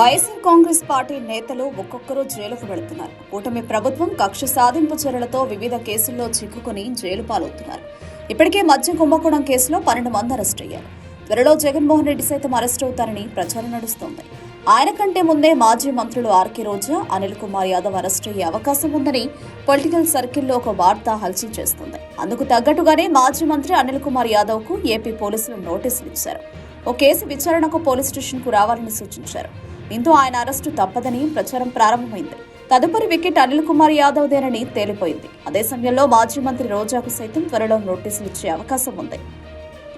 YSR Congress party నేతలు ఒక్కొక్కరు జైలుకు వెళుతున్నారు. కూటమి ప్రభుత్వం కక్ష సాధింపు చర్యలతో వివిధ కేసుల్లో చిక్కుకుని జైలు పాలవుతున్నారు. ఇప్పటికే మద్యం కుంభకోణం కేసులో పన్నెండు మంది అరెస్ట్ అయ్యారు. త్వరలో జగన్మోహన్ రెడ్డి సైతం అరెస్ట్ అవుతారని ప్రచారం నడుస్తోంది. ఆయన కంటే ముందే మాజీ మంత్రులు ఆర్కే రోజా అనిల్ కుమార్ యాదవ్ అరెస్ట్ అయ్యే అవకాశం ఉందని పొలిటికల్ సర్కిల్లో ఒక వార్త హల్చల్ చేస్తుంది. అందుకు తగ్గట్టుగానే మాజీ మంత్రి అనిల్ కుమార్ యాదవ్కు ఏపీ పోలీసులు నోటీసులు ఇచ్చారు. ఓ కేసు విచారణకు పోలీస్ స్టేషన్కు రావాలని సూచించారు. దీంతో ఆయన అరెస్టు తప్పదని ప్రచారం ప్రారంభమైంది. తదుపరి వికెట్ అనిల్ కుమార్ యాదవ్ దేనని తేలిపోయింది. అదే సమయంలో మాజీ మంత్రి రోజాకు సైతం త్వరలో నోటీసులు ఇచ్చే అవకాశం ఉంది.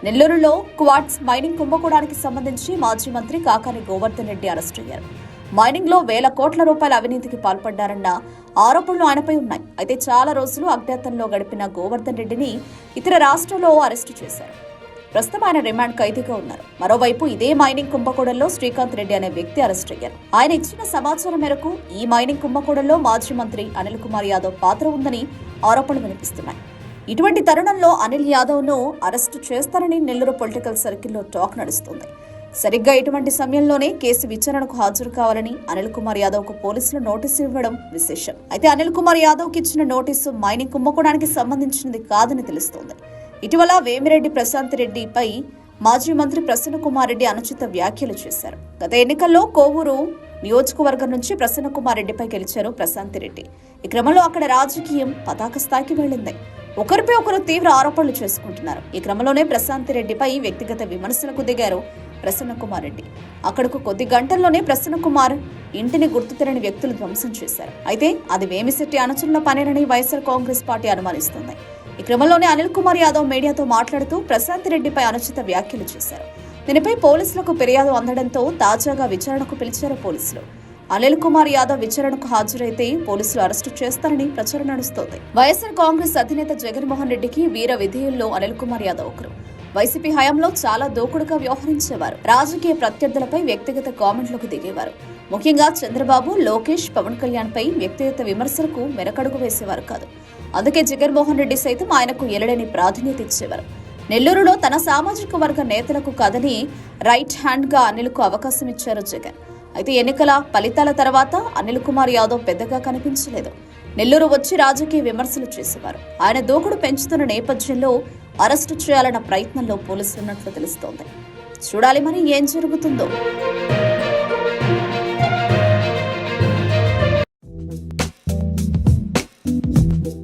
నెల్లూరులో క్వాడ్స్ మైనింగ్ కుంభకోణానికి సంబంధించి మాజీ మంత్రి కాకాని గోవర్ధన్ రెడ్డి అరెస్ట్ అయ్యారు. మైనింగ్లో వేల కోట్ల రూపాయల అవినీతికి పాల్పడ్డారన్న ఆరోపణలు ఆయనపై ఉన్నాయి. అయితే చాలా రోజులు అజ్ఞాతంలో గడిపిన గోవర్ధన్ రెడ్డిని ఇతర రాష్ట్రాల్లో అరెస్టు చేశారు. ప్రస్తుతం ఆయన రిమాండ్ ఖైదీగా ఉన్నారు. మరోవైపు ఇదే మైనింగ్ కుంభకోణంలో శ్రీకాంత్ రెడ్డి అనే వ్యక్తి అరెస్ట్ అయ్యారు. ఆయన ఇచ్చిన సమాచారం మేరకు ఈ మైనింగ్ కుంభకోణంలో మాజీ మంత్రి అనిల్ కుమార్ యాదవ్ పాత్ర ఉందని ఆరోపణలు వినిపిస్తున్నాయి. ఇటువంటి తరుణంలో అనిల్ యాదవ్ను అరెస్టు చేస్తారని నెల్లూరు పొలిటికల్ సర్కిల్లో టాక్ నడుస్తుంది. సరిగ్గా ఇటువంటి సమయంలోనే కేసు విచారణకు హాజరు కావాలని అనిల్ కుమార్ యాదవ్కు పోలీసులు నోటీసు ఇవ్వడం విశేషం. అయితే అనిల్ కుమార్ యాదవ్కి ఇచ్చిన నోటీసు మైనింగ్ కుంభకోణానికి సంబంధించినది కాదని తెలుస్తోంది. ఇటీవల వేమిరెడ్డి ప్రశాంత్ రెడ్డిపై మాజీ మంత్రి ప్రసన్న కుమార్ రెడ్డి అనుచిత వ్యాఖ్యలు చేశారు. గత ఎన్నికల్లో కోవూరు నియోజకవర్గం నుంచి ప్రసన్న కుమార్ రెడ్డిపై గెలిచారు ప్రశాంత్ రెడ్డి. ఈ క్రమంలో అక్కడ రాజకీయం పతాక స్థాయికి వెళ్ళింది. ఒకరిపై ఒకరు తీవ్ర ఆరోపణలు చేసుకుంటున్నారు. ఈ క్రమంలోనే ప్రశాంత్ రెడ్డిపై వ్యక్తిగత విమర్శలకు దిగారు ప్రసన్న కుమార్ రెడ్డి. అక్కడకు కొద్ది గంటల్లోనే ప్రసన్న కుమార్ ఇంటిని గుర్తు తెరని వ్యక్తులు ధ్వంసం చేశారు. అయితే అది వేమిశెట్టి అనుచరుల పనేనని వైఎస్ఆర్ కాంగ్రెస్ పార్టీ అనుమానిస్తుంది. ఈ క్రమంలోనే అనిల్ కుమార్ యాదవ్ మీడియాతో మాట్లాడుతూ ప్రశాంత్ రెడ్డిపై అనుచిత వ్యాఖ్యలు చేశారు. దీనిపై పోలీసులకు ఫిర్యాదు అందడంతో తాజాగా విచారణకు పిలిచారు పోలీసులు. అనిల్ కుమార్ యాదవ్ విచారణకు హాజరైతే పోలీసులు అరెస్టు చేస్తారని ప్రచారం నడుస్తోంది. వైఎస్ఆర్ కాంగ్రెస్ అధినేత జగన్మోహన్ రెడ్డికి వీర విధేయుల్లో అనిల్ కుమార్ యాదవ్ ఒకరు. వైసీపీ హయాంలో చాలా దూకుడుగా వ్యవహరించేవారు. రాజకీయ ప్రత్యర్థులపై వ్యక్తిగత కామెంట్లకు దిగేవారు. ముఖ్యంగా చంద్రబాబు లోకేష్ పవన్ కళ్యాణ్ పై వ్యక్తిగత విమర్శలకు మెరకడుగు వేసేవారు కాదు. అందుకే జగన్మోహన్ రెడ్డి సైతం ఆయనకు ఎలడని ప్రాధాన్యత ఇచ్చేవారు. నెల్లూరులో తన సామాజిక వర్గ నేతలకు కథని రైట్ హ్యాండ్గా అనిల్కు అవకాశం ఇచ్చారు జగన్. అయితే ఎన్నికల ఫలితాల తర్వాత అనిల్ కుమార్ యాదవ్ పెద్దగా కనిపించలేదు. నెల్లూరు వచ్చి రాజకీయ విమర్శలు చేసేవారు. ఆయన దూకుడు పెంచుతున్న నేపథ్యంలో అరెస్టు చేయాలన్న ప్రయత్నంలో పోలీసులున్నట్లు తెలుస్తోంది. చూడాలి మరి ఏం జరుగుతుందో.